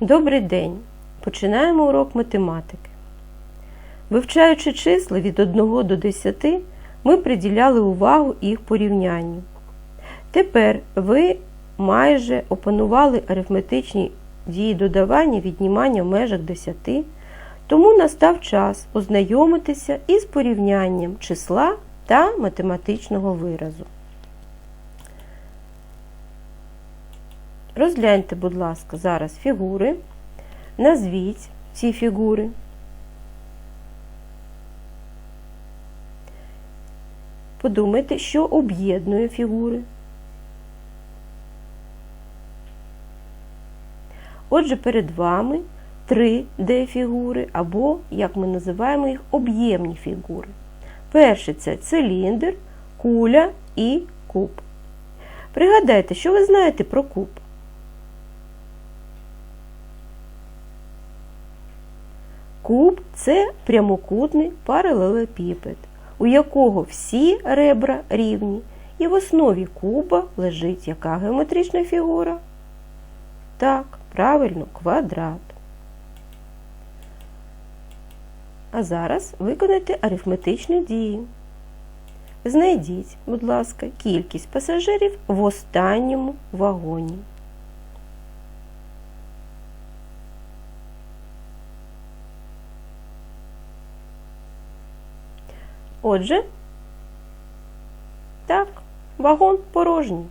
Добрий день! Починаємо урок математики. Вивчаючи числа від 1 до 10, ми приділяли увагу їх порівнянню. Тепер ви майже опанували арифметичні дії додавання віднімання в межах 10, тому настав час ознайомитися із порівнянням числа та математичного виразу. Розгляньте, будь ласка, зараз фігури. Назвіть ці фігури. Подумайте, що об'єднує фігури. Отже, перед вами 3D-фігури, або, як ми називаємо їх, об'ємні фігури. Перший це циліндр, куля і куб. Пригадайте, що ви знаєте про куб. Куб це прямокутний паралелепіпед, у якого всі ребра рівні, і в основі куба лежить яка геометрична фігура? Так, правильно, квадрат. А зараз виконайте арифметичну дію. Знайдіть, будь ласка, кількість пасажирів в останньому вагоні. Отже, так, вагон порожній.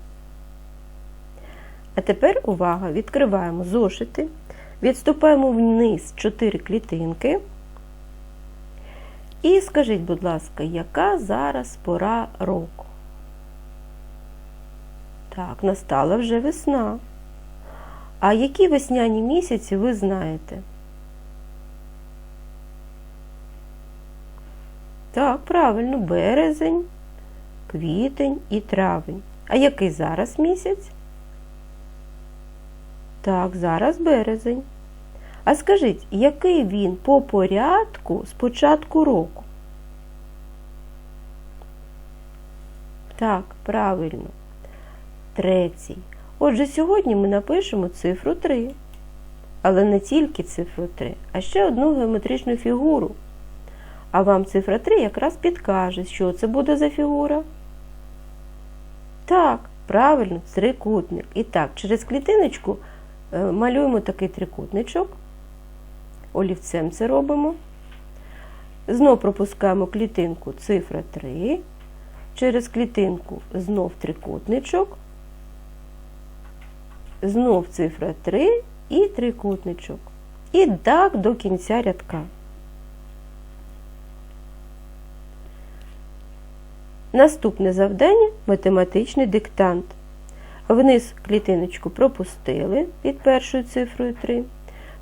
А тепер увага, відкриваємо зошити, відступаємо вниз 4 клітинки. І скажіть, будь ласка, яка зараз пора року? Так, настала вже весна. А які весняні місяці ви знаєте? Так, правильно, березень, квітень і травень. А який зараз місяць? Так, зараз березень. А скажіть, який він по порядку з початку року? Так, правильно. Третій. Отже, сьогодні ми напишемо цифру 3. Але не тільки цифру 3, а ще одну геометричну фігуру. А вам цифра 3 якраз підкаже, що це буде за фігура. Так, правильно, трикутник. І так, через клітиночку е, малюємо такий трикутничок. Олівцем це робимо. Знов пропускаємо клітинку цифра 3. Через клітинку знов трикутничок. Знов цифра 3 і трикутничок. І так до кінця рядка. Наступне завдання математичний диктант. Вниз клітиночку пропустили під першою цифрою 3.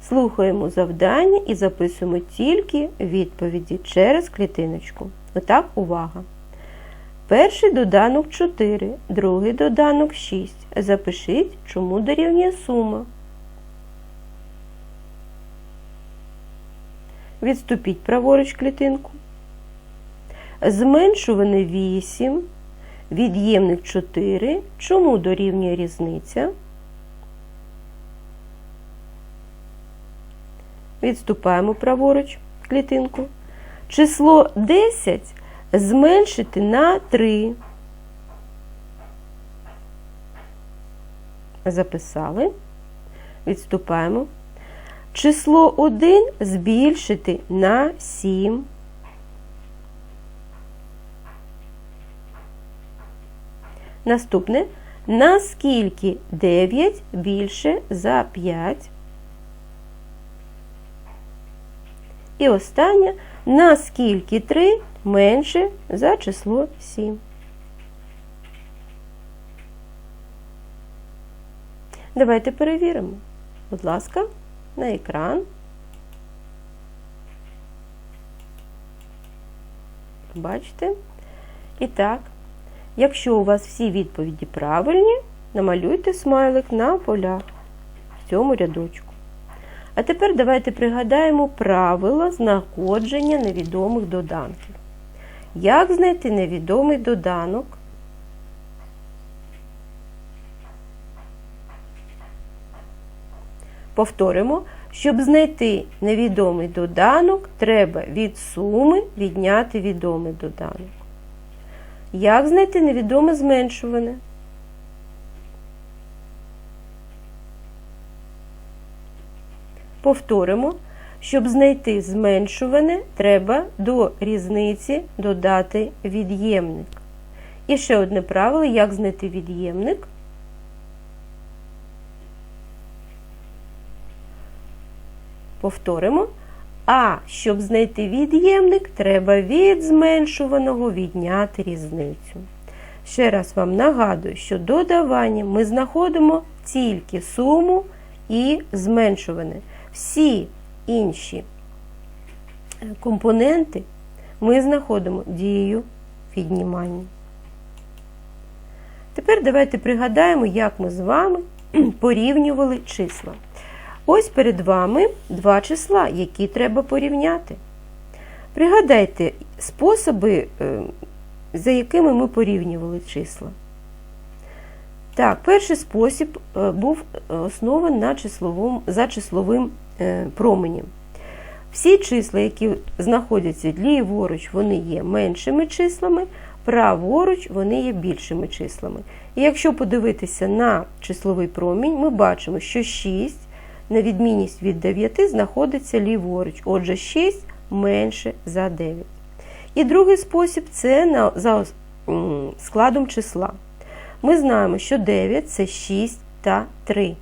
Слухаємо завдання і записуємо тільки відповіді через клітиночку. Отак, увага. Перший доданок 4, другий доданок 6. Запишіть, чому дорівнює сума. Відступіть праворуч клітинку. Зменшуване 8, від'ємник 4. Чому дорівнює різниця? Відступаємо праворуч клітинку. Число 10 зменшити на 3. Записали. Відступаємо. Число 1 збільшити на 7. Наступне. Наскільки 9 більше за 5? І останнє. Наскільки 3 менше за число 7? Давайте перевіримо. Будь ласка, на екран. Бачите? І так, якщо у вас всі відповіді правильні, намалюйте смайлик на полях в цьому рядочку. А тепер давайте пригадаємо правила знаходження невідомих доданків. Як знайти невідомий доданок? Повторимо, щоб знайти невідомий доданок, треба від суми відняти відомий доданок. Як знайти невідоме зменшуване? Повторимо, щоб знайти зменшуване, треба до різниці додати від'ємник. І ще одне правило, як знайти від'ємник. Повторимо. А щоб знайти від'ємник, треба від зменшуваного відняти різницю. Ще раз вам нагадую, що додаванням ми знаходимо тільки суму і зменшуване. Всі інші компоненти ми знаходимо дією віднімання. Тепер давайте пригадаємо, як ми з вами порівнювали числа. Ось перед вами два числа, які треба порівняти. Пригадайте способи, е, за якими ми порівнювали числа. Так, перший спосіб е, був оснований на числовому, за числовим е, променем. Всі числа, які знаходяться ліворуч, вони є меншими числами, праворуч вони є більшими числами. І якщо подивитися на числовий промінь, ми бачимо, що 6 на відмінність від 9 знаходиться ліворуч, отже, 6 менше за 9. І другий спосіб це за складом числа. Ми знаємо, що 9 це 6 та 3.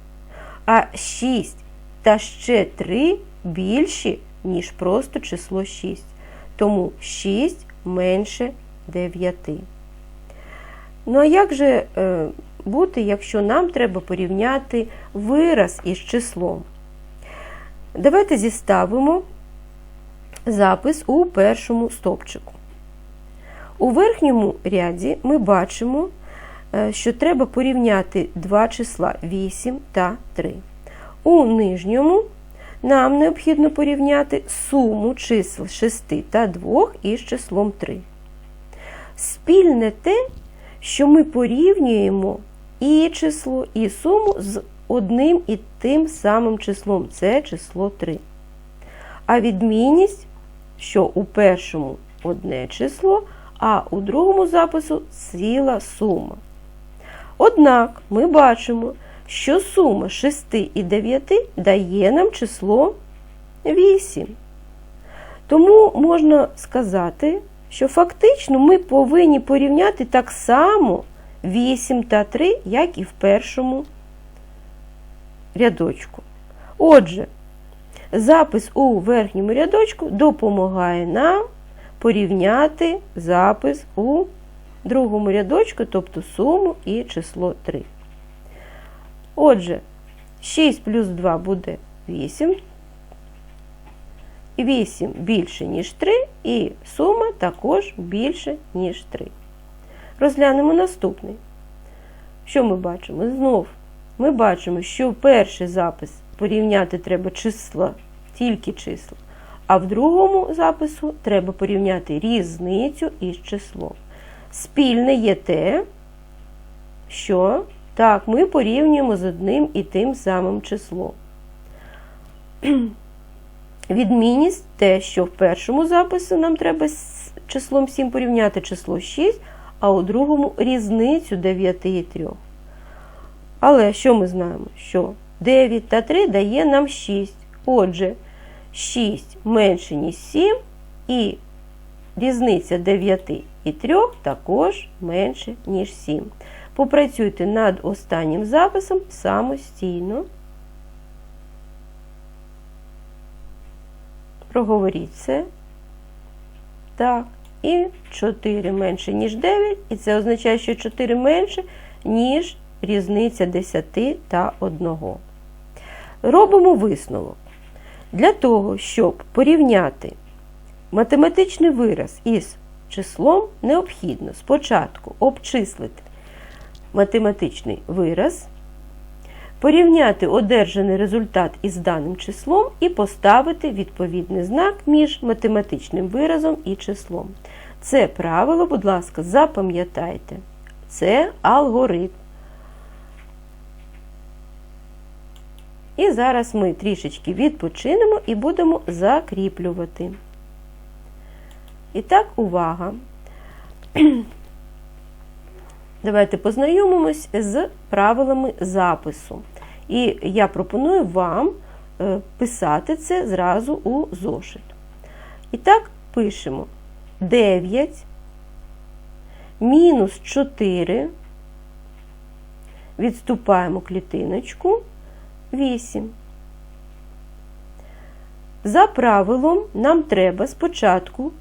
А 6 та ще 3 більші, ніж просто число 6. Тому 6 менше 9. Ну, а як же е, бути, якщо нам треба порівняти вираз із числом? Давайте зіставимо запис у першому стовпчику. У верхньому ряді ми бачимо, е, що треба порівняти два числа 8 та 3. У нижньому нам необхідно порівняти суму чисел 6 та 2 із числом 3. Спільне те, що ми порівнюємо і число, і суму з одним і тим самим числом це число 3. А відмінність, що у першому одне число, а у другому запису ціла сума. Однак ми бачимо, що сума 6 і 9 дає нам число 8. Тому можна сказати, що фактично ми повинні порівняти так само 8 та 3, як і в першому рядочку. Отже, запис у верхньому рядочку допомагає нам порівняти запис у другому рядочку, тобто суму і число 3. Отже, 6 плюс 2 буде 8. 8 більше, ніж 3, і сума також більше, ніж 3. Розглянемо наступний. Що ми бачимо? Знов ми бачимо, що перший запис порівняти треба числа, тільки числа, а в другому запису треба порівняти різницю із числом. Спільне є те, що так, ми порівнюємо з одним і тим самим числом. Відмінність те, що в першому записі нам треба з числом 7 порівняти число 6, а у другому різницю 9 і 3. Але що ми знаємо? Що 9 та 3 дає нам 6. Отже, 6 менше, ніж 7, і різниця 9 і 3 також менше, ніж 7. Попрацюйте над останнім записом самостійно. Проговоріть все. Так. І 4 менше, ніж 9. І це означає, що 4 менше, ніж різниця 10 та 1. Робимо висновок. Для того, щоб порівняти математичний вираз із числом, необхідно спочатку обчислити математичний вираз, порівняти одержаний результат із даним числом і поставити відповідний знак між математичним виразом і числом. Це правило, будь ласка, запам'ятайте. Це алгоритм. І зараз ми трішечки відпочинемо і будемо закріплювати. І так, увага. Давайте познайомимось з правилами запису. І я пропоную вам е, писати це зразу у зошит. І так, пишемо 9 мінус 4, відступаємо клітиночку 8. За правилом нам треба спочатку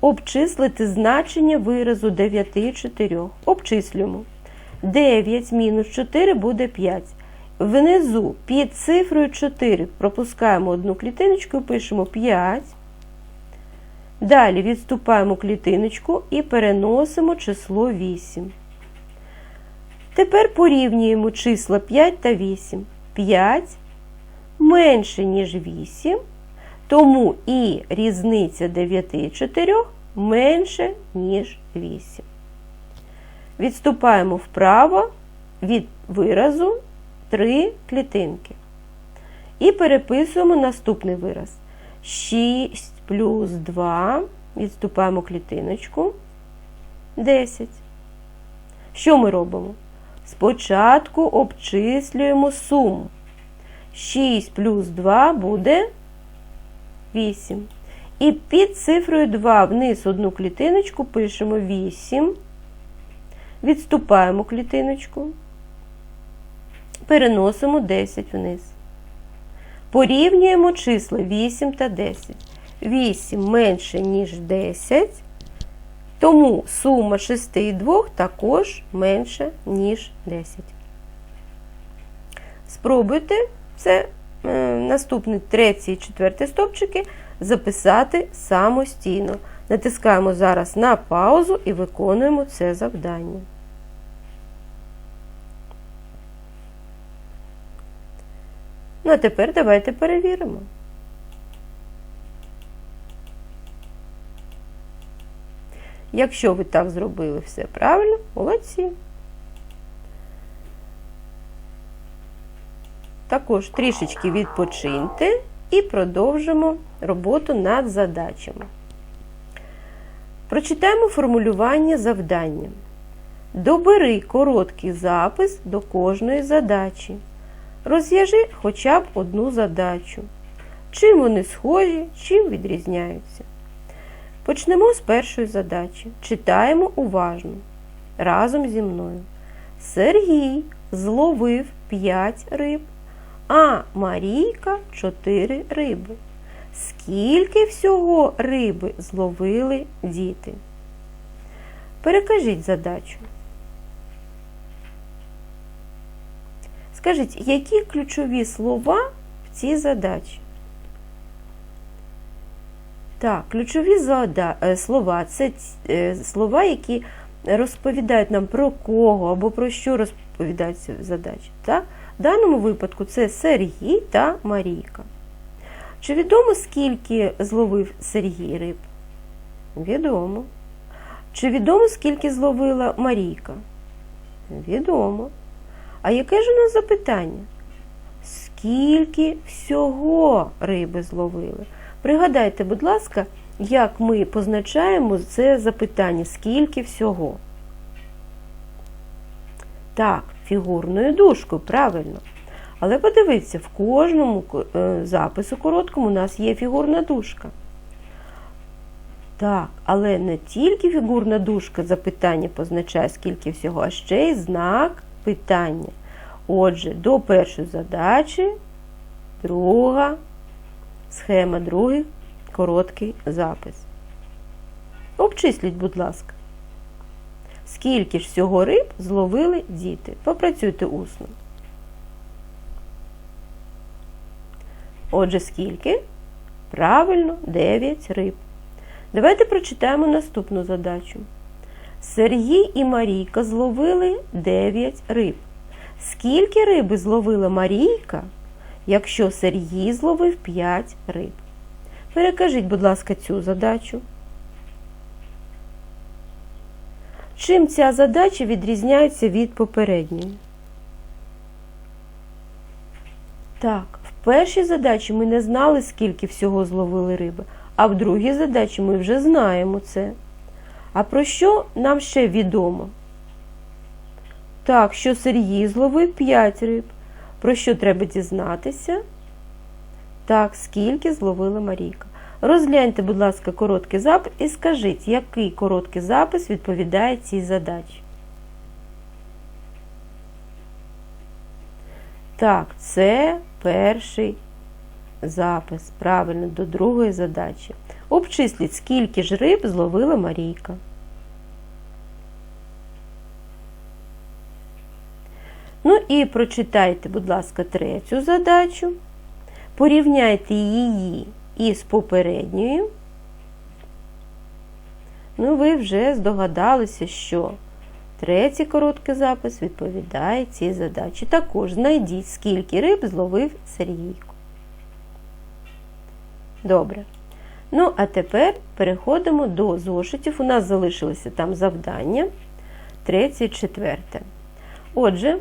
обчислити значення виразу 9 і 4. Обчислюємо. 9 мінус 4 буде 5. Внизу під цифрою 4 пропускаємо одну клітиночку пишемо 5. Далі відступаємо клітиночку і переносимо число 8. Тепер порівнюємо числа 5 та 8. 5 менше, ніж 8, тому і різниця 9 і 4 менше, ніж 8. Відступаємо вправо від виразу 3 клітинки. І переписуємо наступний вираз. 6 плюс 2, відступаємо клітиночку, 10. Що ми робимо? Спочатку обчислюємо суму. 6 плюс 2 буде 8. І під цифрою 2 вниз одну клітиночку пишемо 8. Відступаємо клітиночку, переносимо 10 вниз. Порівнюємо числа 8 та 10. 8 менше, ніж 10, тому сума 6 і 2 також менше, ніж 10. Спробуйте це е, наступний третій і четвертий стопчики записати самостійно. Натискаємо зараз на паузу і виконуємо це завдання. Ну, а тепер давайте перевіримо. Якщо ви так зробили все правильно, молодці. Також трішечки відпочиньте і продовжимо роботу над задачами. Прочитаємо формулювання завдання. Добери короткий запис до кожної задачі. Розв'яжи хоча б одну задачу. Чим вони схожі, чим відрізняються. Почнемо з першої задачі. Читаємо уважно. Разом зі мною. Сергій зловив 5 риб, а Марійка 4 риби. Скільки всього риби зловили діти? Перекажіть задачу. Скажіть, які ключові слова в цій задачі? Так, ключові е, слова це е, слова, які розповідають нам про кого або про що розповідаються в задачі. Так? В даному випадку це Сергій та Марійка. Чи відомо, скільки зловив Сергій риб? Відомо. Чи відомо, скільки зловила Марійка? Відомо. А яке ж у нас запитання? Скільки всього риби зловили? Пригадайте, будь ласка, як ми позначаємо це запитання, скільки всього? Так, фігурною дужкою, правильно. Але подивіться, в кожному е, запису короткому у нас є фігурна дужка. Так, але не тільки фігурна дужка запитання позначає, скільки всього, а ще й знак питання. Отже, до першої задачі, друга схема, другий короткий запис. Обчисліть, будь ласка. Скільки ж всього риб зловили діти? Попрацюйте усно. Отже, скільки? Правильно, 9 риб. Давайте прочитаємо наступну задачу. Сергій і Марійка зловили 9 риб. Скільки риби зловила Марійка, якщо Сергій зловив 5 риб? Перекажіть, будь ласка, цю задачу. Чим ця задача відрізняється від попередньої? Так, в першій задачі ми не знали, скільки всього зловили риби, а в другій задачі ми вже знаємо це. А про що нам ще відомо? Так, що Сергій зловив 5 риб. Про що треба дізнатися? Так, скільки зловила Марійка. Розгляньте, будь ласка, короткий запис і скажіть, який короткий запис відповідає цій задачі. Так, це перший запис. Правильно, до другої задачі. Обчисліть, скільки ж риб зловила Марійка. Ну і прочитайте, будь ласка, третю задачу. Порівняйте її із попередньою. Ну, ви вже здогадалися, що третій короткий запис відповідає цій задачі. Також знайдіть, скільки риб зловив Сергійко. Добре. Ну, а тепер переходимо до зошитів. У нас залишилося там завдання, третє четверте. Отже,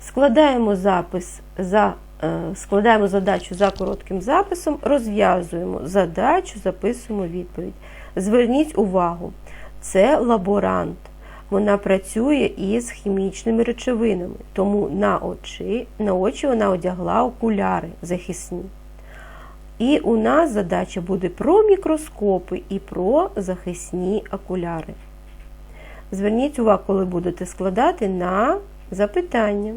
складаємо запис за, е, складаємо задачу за коротким записом, розв'язуємо задачу, записуємо відповідь. Зверніть увагу, це лаборант. Вона працює із хімічними речовинами, тому на очі, на очі вона одягла окуляри захисні. І у нас задача буде про мікроскопи і про захисні окуляри. Зверніть увагу, коли будете складати на запитання.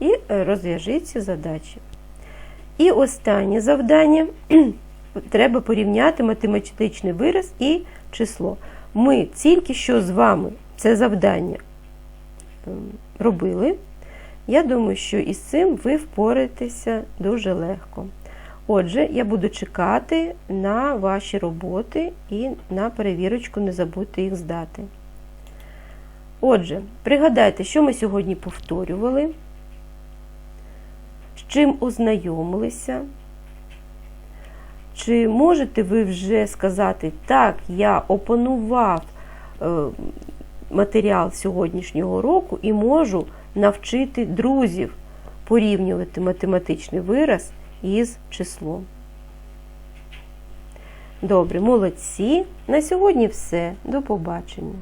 І розв'яжіть ці задачі. І останнє завдання треба порівняти математичний вираз і число. Ми тільки що з вами це завдання робили. Я думаю, що із цим ви впораєтеся дуже легко. Отже, я буду чекати на ваші роботи і на перевірочку, не забудьте їх здати. Отже, пригадайте, що ми сьогодні повторювали, з чим ознайомилися. Чи можете ви вже сказати, так, я опанував матеріал сьогоднішнього року і можу навчити друзів порівнювати математичний вираз із числом. Добре, молодці. На сьогодні все. До побачення.